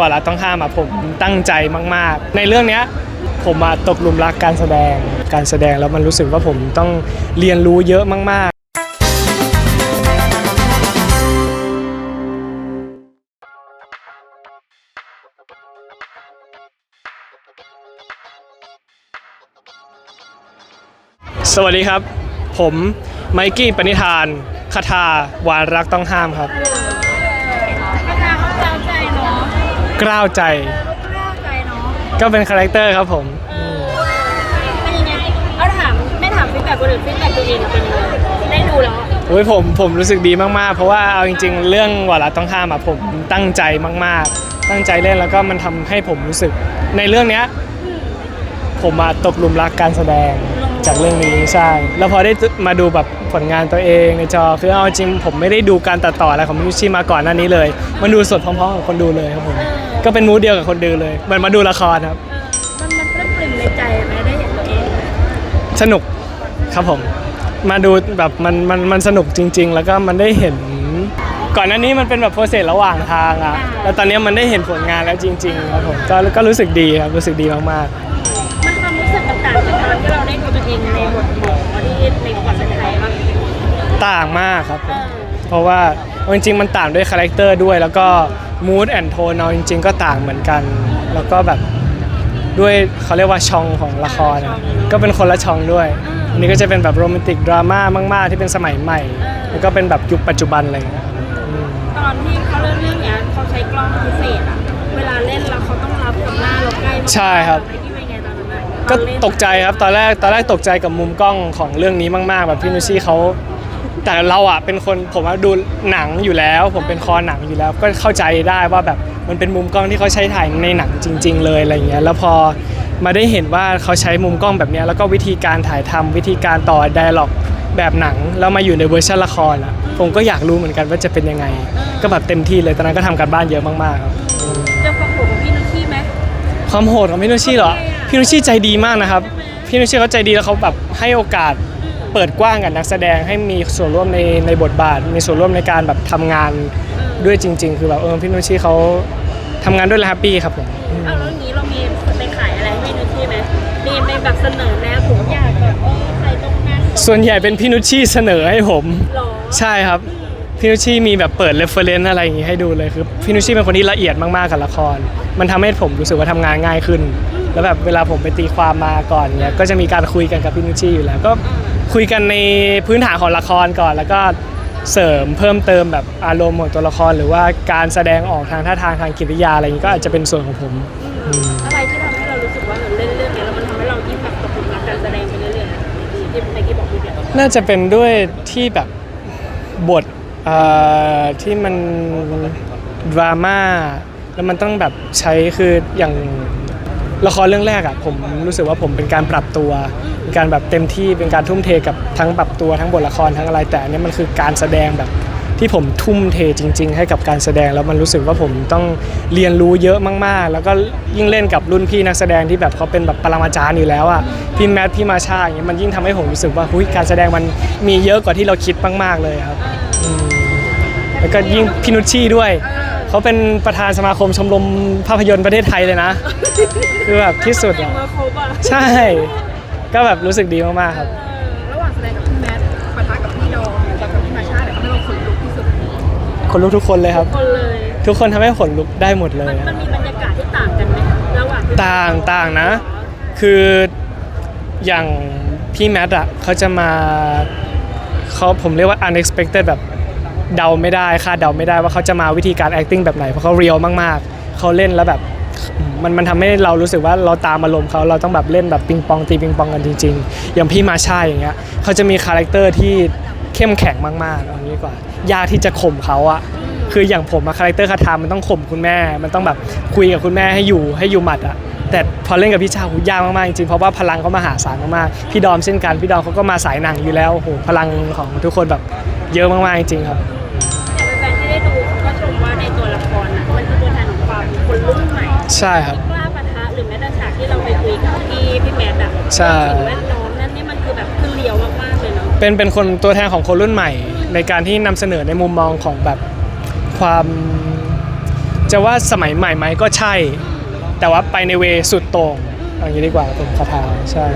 วาระต้องห้ามอะผมตั้งใจมาก ๆ ในเรื่องเนี้ยผมมาตกหลุมรักการแสดง การแสดงแล้วมันรู้สึกว่าผมต้องเรียนรู้เยอะมาก ๆ สวัสดีครับ ผมไมกี้ปณิธานคาถาวานรักต้องห้ามครับ กล้าวใจ กล้าใจเนาะก็เป็นคาแรคเตอร์ครับผม เป็นยังไงเอาถามไม่ถามฟีดแบ็กคนอื่นฟีดแบ็กตัวเองเป็นยังไงได้ดูแล้วโอ้ยผมผมรู้สึกดีมากๆ เพราะว่าเอาจริง ๆ เรื่องวาระต้องห้ามอะผมตั้งใจมากๆ ตั้งใจเล่นแล้วก็มันทำให้ผมรู้สึก ในเรื่องเนี้ย ผมมาตกหลุมรักการแสดงจากเรื่องนี้ใช่แล้วพอได้มาดูแบบผลงานตัวเองในจอคือเอาจริงผมไม่ได้ดูการตัดต่ออะไรของมิวชิมาก่อนหน้านี้เลย มันดูสดพร้อมๆกับคนดูเลยครับผม ก็เป็นมูดเดียวกับคนดูเลยเหมือนมาดูละครครับเออมันมันปลื้มปริ่มในใจไหมได้เห็นตัวเองสนุกครับผม มาดูแบบมันมันมันสนุกจริง ๆ แล้วก็มันได้เห็น ก่อนหน้านี้มันเป็นแบบโปรเซสระหว่างทางอะแล้วตอนนี้มันได้เห็นผลงานแล้วจริง ๆ ครับผมก็ก็รู้สึกดีครับรู้สึกดีมากมันความรู้สึกมันต่างจากตอนที่เราได้ดูตัวเองในบทหมอที่ในก่อนเป็นไทยบ้างๆต่างมากครับผเอมอเพราะว่าเอาจริงๆมันต่างด้วยคาแรคเตอร์ด้วยแล้วก็ มูดแอนโทนเอาจริง ๆ ก็ต่างเหมือนกัน แล้วก็แบบด้วยเขาเรียกว่าช่องของละครอะก็เป็นคนละช่องด้วย อันนี้ก็จะเป็นแบบโรแมนติกดราม่ามาก ๆ ที่เป็นสมัยใหม่ แล้วก็เป็นแบบยุคปัจจุบันอะไรอย่างเงี้ยครับอืม ตอนที่เขาเล่นเรื่องเนี้ยเขาใช้กล้องพิเศษอะเวลาเล่นแล้วเขาต้องรับกับหน้าเราใกล้มากใช่ครับไอ้ที่เป็นไงตอนนั้นอะก็ตอนเล่นตกใจครับตอนแรกตอนแรกตกใจกับมุมกล้องของเรื่องนี้มาก ๆ แบบพี่นุชชี่เขา แต่เราอะเป็นคนผมว่าดูหนังอยู่แล้ว ผมเป็นคอหนังอยู่แล้ว ก็เข้าใจได้ว่าแบบมันเป็นมุมกล้องที่เขาใช้ถ่ายในหนังจริง ๆ เลยอะไรเงี้ยแล้วพอมาได้เห็นว่าเขาใช้มุมกล้องแบบเนี้ยแล้วก็วิธีการถ่ายทำวิธีการต่อไดอะล็อกแบบหนังแล้วมาอยู่ในเวอร์ชันละครอะผมก็อยากรู้เหมือนกันว่าจะเป็นยังไง ก็แบบเต็มที่เลยตอนนั้นก็ทำการบ้านเยอะมากๆครับจอความโหดของพี่นุชชี่ไหมความโหดของพี่นุชชี่เหรอพี่นุชชี่ใจดีมากนะครับพี่นุชชี่เขาใจดีแล้วเขาแบบให้โอกาส เปิดกว้างกับนักแสดงให้มีส่วนร่วมในในบทบาท มีส่วนร่วมในการแบบทำงานด้วยจริง ๆ คือแบบเออพี่นุชชี่เขาทำงานด้วยแล้วแฮปปี้ครับผมอืมเอาแล้วอย่างนี้เรามีไปขายอะไรให้พี่นุชชี่ไหมมีไปแบบเสนอแนวผมอยากแบบเออใส่ตรงนั้นส่วนใหญ่เป็นพี่นุชชี่เสนอให้ผม หรอใช่ครับ พี่นุชชี่มีแบบเปิดเรฟเฟรนซ์อะไรอย่างงี้ให้ดูเลยคือพี่นุชชี่เป็นคนที่ละเอียดมากๆกับละคร มันทำให้ผมรู้สึกว่าทำงานง่ายขึ้น แล้วแบบเวลาผมไปตีความมาก่อนเนี่ยก็จะมีการคุยกันกับพี่นุชชี่อยู่แล้วก็คุยกันในพื้นฐานของละครก่อน แล้วก็เสริมเพิ่มเติมแบบอารมณ์ของตัวละคร หรือว่าการแสดงออกทางท่าทางทางกิริยาอะไรอย่างงี้ก็อาจจะเป็นส่วนของผมอืมอะไรที่ทำให้เรารู้สึกว่าเราเล่นเรื่องนี้แล้วมันทำให้เรายิ่งแบบตกหลุมรักการแสดงไปเรื่อยๆนะที่เมื่อกี้บอกพี่เดียวน่าจะเป็นด้วยที่แบบบทเอ่อที่มันดราม่าแล้วมันต้องแบบใช้คืออย่าง ละครเรื่องแรกอะผมรู้สึกว่าผมเป็นการปรับตัวเป็นการแบบเต็มที่เป็นการทุ่มเทกับทั้งปรับตัวทั้งบทละครทั้งอะไรแต่อันนี้มันคือการแสดงแบบที่ผมทุ่มเทจริง ๆ ให้กับการแสดงแล้วมันรู้สึกว่าผมต้องเรียนรู้เยอะมากๆ แล้วก็ยิ่งเล่นกับรุ่นพี่นักแสดงที่แบบเขาเป็นแบบปรมาจารย์อยู่แล้วอะพี่แมทพี่มาชาอย่างเงี้ยมันยิ่งทำให้ผมรู้สึกว่าหุยการแสดงมันมีเยอะกว่าที่เราคิดมากๆเลยครับ แล้วก็ยิ่งพี่นุชชี่ด้วย เขาเป็นประธานสมาคมชมรมภาพยนตร์ประเทศไทยเลยนะ คือแบบที่สุดเออะงมาครบอะใช่ ก็แบบรู้สึกดีมากๆครับเออระหว่างแสดงกับพี่แมทปะทะกับพี่ดอมกับกับพี่มาชาเนี่ยทำให้เราขนลุกที่สุดคนลุกทุกคนเลยครับ คนเลย ทุกคนทำให้ขนลุกได้หมดเลมัยนอะ มันมีบรรยากาศที่ต่างกันไหมระหว่างที่ต่างต่างนะ คืออย่างพี่แมทอะเขาจะมาเขาผมเรียกว่า unexpected แบบ เดาไม่ได้คาดเดาไม่ได้ว่าเขาจะมาวิธีการ acting แบบไหนเพราะเขาเรียลมากๆเขาเล่นแล้วแบบมันมันทำให้เรารู้สึกว่าเราตามอารมณ์เขาเราต้องแบบเล่นแบบปิงปองตีปิงปองกันจริง ๆ อย่างพี่มาชาอย่างเงี้ยเขาจะมีคาแรคเตอร์ที่เข้มแข็งมากๆเอางี้กว่ายากที่จะข่มเขาอะคืออย่างผมอะคาแรคเตอร์คาทามันต้องข่มคุณแม่ มันต้องแบบคุยกับคุณแม่ให้อยู่ให้อยู่หมัดอะแต่พอเล่นกับพี่ชาหูยากมากๆจริงๆเพราะว่าพลังเขามหาศาลมากๆพี่ดอมเช่นกันพี่ดอมเขาก็มาสายหนังอยู่แล้วโอ้โหพลังของทุกคนแบบเยอะมากๆจริงๆครับ ช่ครับ กล้าปะทะหรือแม้แต่ฉากที่เราไปคุยกับพี่พี่แมทอะใช่ สิ่งแวดล้อมนั่นนี่มันคือแบบคือเลียวมากๆเลยเนาะเป็นเป็นคนตัวแทนของคนรุ่นใหม่ ในการที่นำเสนอในมุมมองของแบบความ จะว่าสมัยใหม่ไหมก็ใช่ แต่ว่าไปในเวสุดโต่งอย่างนี้ดีกว่าผมคาถาใช่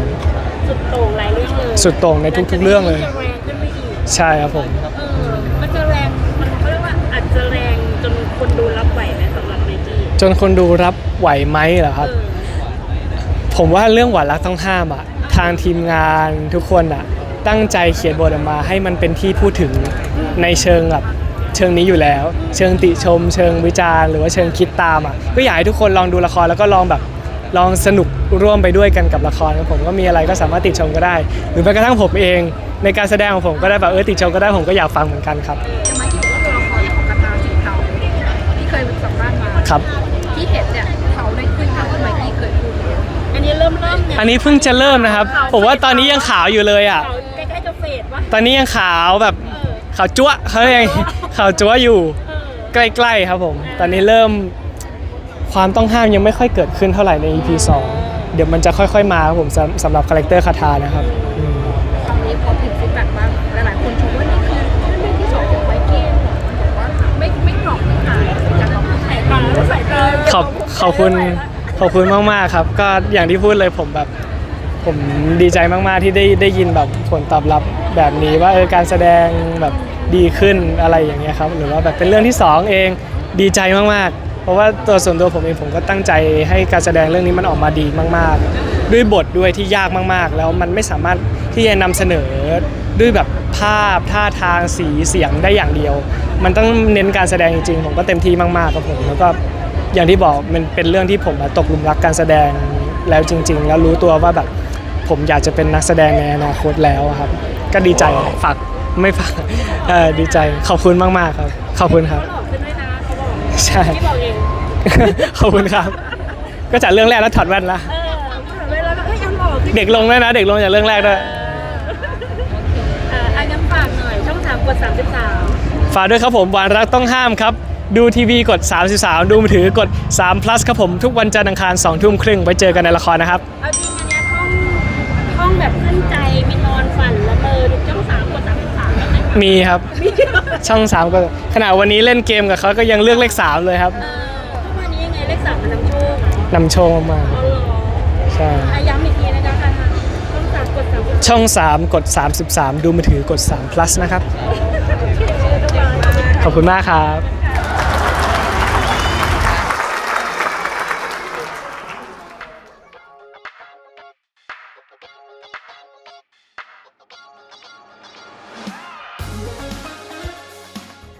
สุดโต่งหลายเรื่องเลยสุดโต่งในทุกๆเรื่องเลยจะแรงขึ้นไปอีกใช่ครับผม เออมันจะแรงมันเขาเรียกว่าอาจจะแรงจนคนดูรับไหวไหมสำหรับไมกี้ จนคนดูรับไหวไหมเหรอครับเออผมว่าเรื่องหวานรักต้องห้ามอะทางทีมงานทุกคนอะตั้งใจเขียนบทออกมาให้มันเป็นที่พูดถึงในเชิงแบบเชิงนี้อยู่แล้ว เชิงติชม เชิงวิจารณ์หรือว่าเชิงคิดตามอะก็อยากให้ทุกคนลองดูละครแล้วก็ลองแบบลองสนุกร่วมไปด้วยกันกับละครครับผมก็มีอะไรก็สามารถติชมก็ได้ หรือแม้กระทั่งผมเอง ในการแสดงของผมก็ได้แบบเออติชมก็ได้ผมก็อยากฟังเหมือนกันครับจะมาอยู่ว่าตัวละครของกระตาสีเทาที่เคยสัมภาษณ์มาครับ อันนี้เพิ่งจะเริ่มนะครับ ผมว่าตอนนี้ยังขาวอยู่เลยอะเขาใกล้ๆจะเฟดวะตอนนี้ยังขาวแบบเออขาวจั๊วะเขาเรียกขาวจั๊วะอยู่ เออใกล้ๆครับผม ตอนนี้เริ่มความต้องห้ามยังไม่ค่อยเกิดขึ้นเท่าไหร่ใน EP 2 เดี๋ยวมันจะค่อยๆมาครับผมสำสำหรับคาแรคเตอร์คาทานะครับอืมตอนนี้พอถึงฟีดแบ็กบ้างหลายๆคนชมว่านี่คือเรื่องที่สองของไมค์กี้บอกว่าไม่ไม่กรอบไม่หายจากของผู้ชายตาใส่ตาขอบขอบคุณ ขอบคุณมากๆครับ ก็อย่างที่พูดเลยผมแบบ ผมดีใจมากๆที่ได้ได้ยินแบบผลตอบรับแบบนี้ว่าเออการแสดงแบบดีขึ้นอะไรอย่างเงี้ยครับ หรือว่าแบบเป็นเรื่องที่สองเองดีใจมากๆ เพราะว่าตัวส่วนตัวผมเองผมก็ตั้งใจให้การแสดงเรื่องนี้มันออกมาดีมากๆ ด้วยบทด้วยที่ยากมากๆ แล้วมันไม่สามารถที่จะนำเสนอด้วยแบบภาพท่าทางสีเสียงได้อย่างเดียว มันต้องเน้นการแสดงจริงๆ ผมก็เต็มที่มากๆครับผมแล้วก็ อย่างที่บอกมันเป็นเรื่องที่ผมอะตกหลุมรักการแสดงแล้วจริง ๆ แล้วรู้ตัวว่าแบบผมอยากจะเป็นนักแสดงในอนาคตแล้วอะครับ ก็ดีใจฝากไม่ฝากเออดีใจขอบคุณมากๆครับ ขอบคุณครับเขาหลอกขึ้นด้วยนะเขาบอกใช่ที่บอกเองขอบคุณครับ ก็จากเรื่องแรกแล้วถอดแว่นละเออถามไปแล้วแบบเอ้ยยังหลอกขึ้นเด็กลงด้วยนะ เด็กลงจากเรื่องแรกด้วยเอออันนั้นฝากหน่อยช่องสามกดสามสิบสามฝากด้วยครับผมหวานรักต้องห้ามครับ ดูทีวีกด 33 ดูมือถือกด3 plus ครับผมทุกวันจันทร์อังคาร2ทุ่มครึ่งไว้เจอกันในละครนะครับ เอาจริงอันเนี้ยท่องท่องแบบขึ้นใจไม่นอนฝันละเมอดูช่องสามกดสามสิบสามได้ไหมมีครับช่อง3ก็ขณะวันนี้เล่นเกมกับเขาก็ยังเลือกเลข 3 เลยครับเออทุกวันนี้ยังไงเลขสามมันนำโชคเหรอนำโชคมากเอาเหรอๆใช่ อาย้ำอีกทีนะคะช่องสามกดสามสิบสามช่อง 3 กด 33 ดูมือถือกด3 plus นะครับ ขอบคุณมากครับ